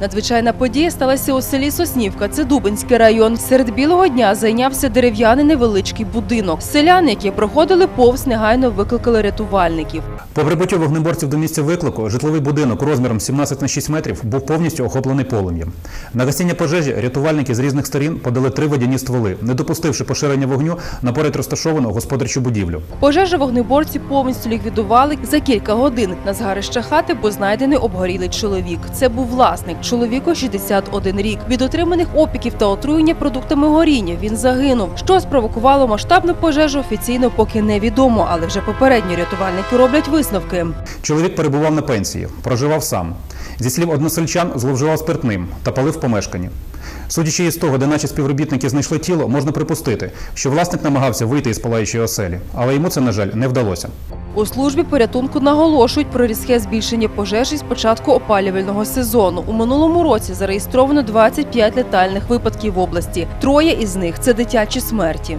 Надзвичайна подія сталася у селі Соснівка. Це Дубинський район. Серед білого дня зайнявся дерев'яний невеличкий будинок. Селяни, які проходили повз, негайно викликали рятувальників. По прибуттю вогнеборців до місця виклику житловий будинок розміром 17 на 6 метрів був повністю охоплений полум'ям. На гасіння пожежі рятувальники з різних сторін подали три водяні стволи, не допустивши поширення вогню на поряд розташовану господарчу будівлю. Пожежу вогнеборці повністю ліквідували за кілька годин на згарище хати, бо знайдений обгорілий чоловік. Це був власник, чоловіку 61 рік. Від отриманих опіків та отруєння продуктами горіння він загинув. Що спровокувало масштабну пожежу, офіційно поки невідомо, але вже попередні рятувальники роблять висновки. Чоловік перебував на пенсії, проживав сам. Зі слів односельчан, зловживав спиртним та палив в помешканні. Судячи із того, де наші співробітники знайшли тіло, можна припустити, що власник намагався вийти із палаючої оселі, але йому це, на жаль, не вдалося. У службі порятунку наголошують про різке збільшення пожежі з початку опалювального сезону. У минулому році зареєстровано 25 летальних випадків в області. Троє із них це дитячі смерті.